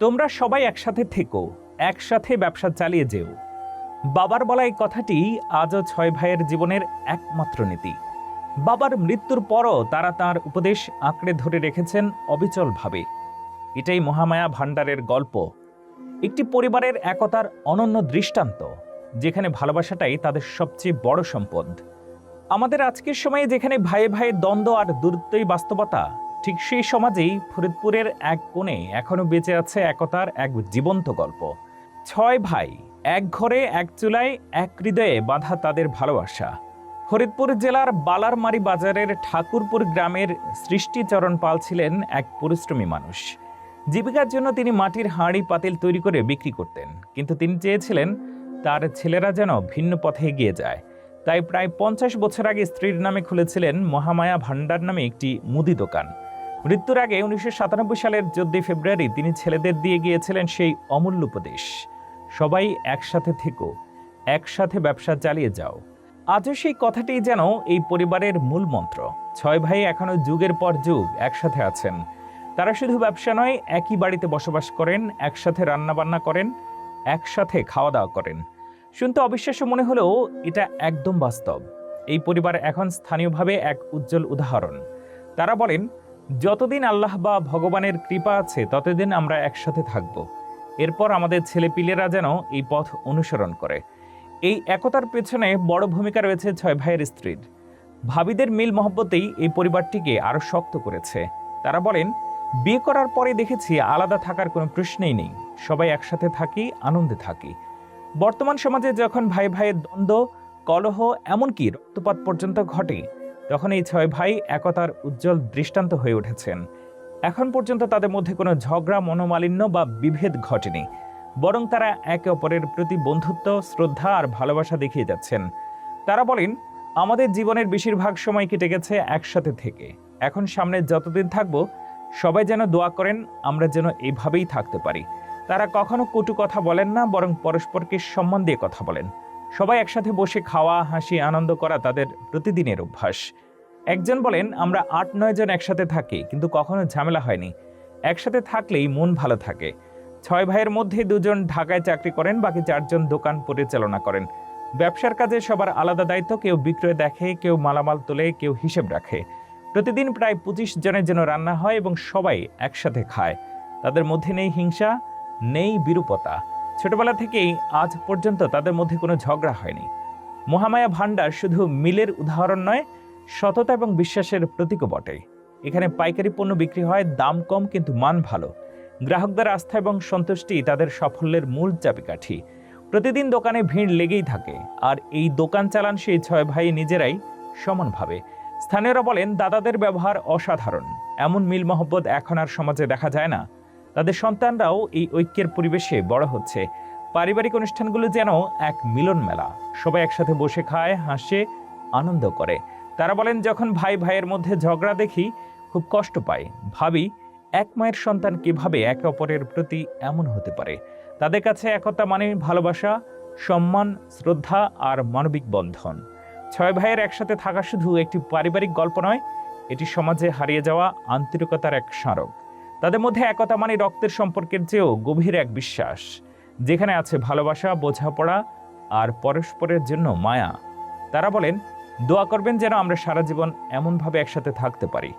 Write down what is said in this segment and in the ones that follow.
তোমরা সবাই একসাথে থেকো, একসাথে ব্যবসা চালিয়ে যেও। বাবার বলা এই কথাটি আজও ছয় ভাইয়ের জীবনের একমাত্র নীতি। বাবার মৃত্যুর পরও তারা তার উপদেশ আঁকড়ে ধরে রেখেছেন অবিচলভাবে। এটাই মহামায়া ভাণ্ডারের গল্প। একটি পরিবারের একতার অনন্য দৃষ্টান্ত, যেখানে ভালোবাসাটাই তাদের সবচেয়ে বড় সম্পদ। আমাদের আজকের সময়ে যেখানে ভাইয়ে ভাইয়ে দ্বন্দ্ব আর দূরত্বই বাস্তবতা ঠিক সেই সমাজেই ফরিদপুরের এক কোণে এখনও বেঁচে আছে একতার এক জীবন্ত গল্প। ছয় ভাই, এক ঘরে, এক চুলায়, এক হৃদয়ে বাঁধা তাদের ভালোবাসা। ফরিদপুর জেলার বালারমারি বাজারের ঠাকুরপুর গ্রামের সৃষ্টিচরণ পাল ছিলেন এক পরিশ্রমী মানুষ। জীবিকার জন্য তিনি মাটির হাঁড়ি পাতিল তৈরি করে বিক্রি করতেন। কিন্তু তিনি চেয়েছিলেন তার ছেলেরা যেন ভিন্ন পথে এগিয়ে যায়। তাই প্রায় পঞ্চাশ বছর আগে স্ত্রীর নামে খুলেছিলেন মহামায়া ভান্ডার নামে একটি মুদি দোকান। মৃত্যুর আগে উনিশশো সাতানব্বই সালের চোদ্দই ফেব্রুয়ারি তিনি ছেলেদের দিয়ে গিয়েছিলেন সেই অমূল্য উপদেশ। সবাই একসাথে থেকো, একসাথে ব্যবসা চালিয়ে যাও। আজও সেই কথাটি যেন এই পরিবারের মূল মন্ত্র। ছয় ভাই এখনও যুগের পর যুগ একসাথে আছেন। তারা শুধু ব্যবসা নয়, একই বাড়িতে বসবাস করেন, একসাথে রান্নাবান্না করেন, একসাথে খাওয়া দাওয়া করেন। শুনতে অবিশ্বাস্য মনে হলেও এটা একদম বাস্তব। এই পরিবার এখন স্থানীয়ভাবে এক উজ্জ্বল উদাহরণ। তারা বলেন যতদিন আল্লাহ বা ভগবানের কৃপা আছে, ততদিন আমরা একসাথে থাকব। এরপর আমাদের ছেলেপিলেরা যেন এই পথ অনুসরণ করে। এই একতার পেছনে বড় ভূমিকা রয়েছে ছয় ভাইয়ের স্ত্রীর। ভাবিদের মিল মহব্বতেই এই পরিবারটিকে আরও শক্ত করেছে। তারা বলেন, বিয়ে করার পরে দেখেছি আলাদা থাকার কোনো প্রশ্নেই নেই। সবাই একসাথে থাকি, আনন্দে থাকি। বর্তমান সমাজে যখন ভাই ভাইয়ের দ্বন্দ্ব, কলহ, এমনকি রক্তপাত পর্যন্ত ঘটে তখন এই ছয় ভাই একতার উজ্জ্বল দৃষ্টান্ত হয়ে উঠেছেন। এখন পর্যন্ত তাদের মধ্যে কোনো ঝগড়া, মনোমালিন্য বা বিভেদ ঘটেনি। বরং তারা একে অপরের প্রতি বন্ধুত্ব, শ্রদ্ধা আর ভালোবাসা দেখিয়ে যাচ্ছেন। তারা বলেন, আমাদের জীবনের বেশিরভাগ সময় কেটে গেছে একসাথে থেকে। এখন সামনে যতদিন থাকব, সবাই যেন দোয়া করেন, আমরা যেন এইভাবেই থাকতে পারি। তারা কখনো কটু কথা বলেন না, বরং পরস্পরকে সম্মান দিয়ে কথা বলেন। সবাই একসাথে বসে খাওয়া, হাসি, আনন্দ করা তাদের প্রতিদিনের অভ্যাস। একজন বলেন, আমরা আট, নয় জন একসাথে থাকি, কিন্তু কখনো ঝামেলা হয়নি। একসাথে থাকলেই মন ভালো থাকে। ছয় ভাইয়ের মধ্যে দুজন ঢাকায় চাকরি করেন, বাকি চারজন দোকান পরিচালনা করেন। ব্যবসার কাজে সবার আলাদা দায়িত্ব, কেউ বিক্রয় দেখে, কেউ মালামাল তোলে, কেউ হিসেব রাখে। প্রতিদিন প্রায় পঁচিশ জনের জন্য রান্না হয় এবং সবাই একসাথে খায়। তাদের মধ্যে নেই হিংসা, নেই বিরূপতা। ছোটবেলা থেকেই আজ পর্যন্ত তাদের মধ্যে কোনো ঝগড়া হয়নি। মহামায়া ভান্ডার শুধু মিলের উদাহরণ নয়, সততা এবং বিশ্বাসের প্রতীকও বটে। এখানে পাইকারি পণ্য বিক্রি হয়, দাম কম কিন্তু মান ভালো। গ্রাহকদের আস্থা এবং সন্তুষ্টি তাদের সাফল্যের মূল চাবিকাঠি। প্রতিদিন দোকানে ভিড় লেগেই থাকে, আর এই দোকান চালান সেই ছয় ভাই নিজেরাই সমানভাবে স্থানীয়রা বলেন, দাদাদের ব্যবহার অসাধারণ। এমন মিল মহব্বত এখন আর সমাজে দেখা যায় না। তাদের সন্তানরাও এই ঐক্যের পরিবেশে বড় হচ্ছে। পারিবারিক অনুষ্ঠানগুলো যেন এক মিলন মেলা। সবাই একসাথে বসে খায়, হাসে, আনন্দ করে। তারা বলেন, যখন ভাই ভাইয়ের মধ্যে ঝগড়া দেখি, খুব কষ্ট পাই। ভাবি, এক মায়ের সন্তান কীভাবে একে অপরের প্রতি এমন হতে পারে? তাদের কাছে একতা মানে ভালোবাসা, সম্মান, শ্রদ্ধা আর মানবিক বন্ধন। ছয় ভাইয়ের একসাথে থাকা শুধু একটি পারিবারিক গল্প নয়, এটি সমাজে হারিয়ে যাওয়া আন্তরিকতার এক স্মারক। তাদের মধ্যে একতা মানে রক্তের সম্পর্কের চেয়েও গভীর এক বিশ্বাস, যেখানে আছে ভালোবাসা, বোঝাপড়া আর পরস্পরের জন্য মায়া। তারা বলেন, দোয়া করবেন যেন আমরা সারা জীবন এমনভাবে একসাথে থাকতে পারি।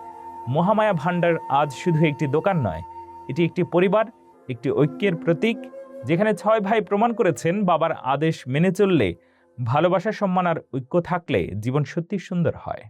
মহামায়া ভাণ্ডার আজ শুধু একটি দোকান নয়, এটি একটি পরিবার, একটি ঐক্যের প্রতীক, যেখানে ছয় ভাই প্রমাণ করেছেন বাবার আদেশ মেনে চললে ভালোবাসা, সম্মান আর ঐক্য থাকলে জীবন সত্যি সুন্দর হয়।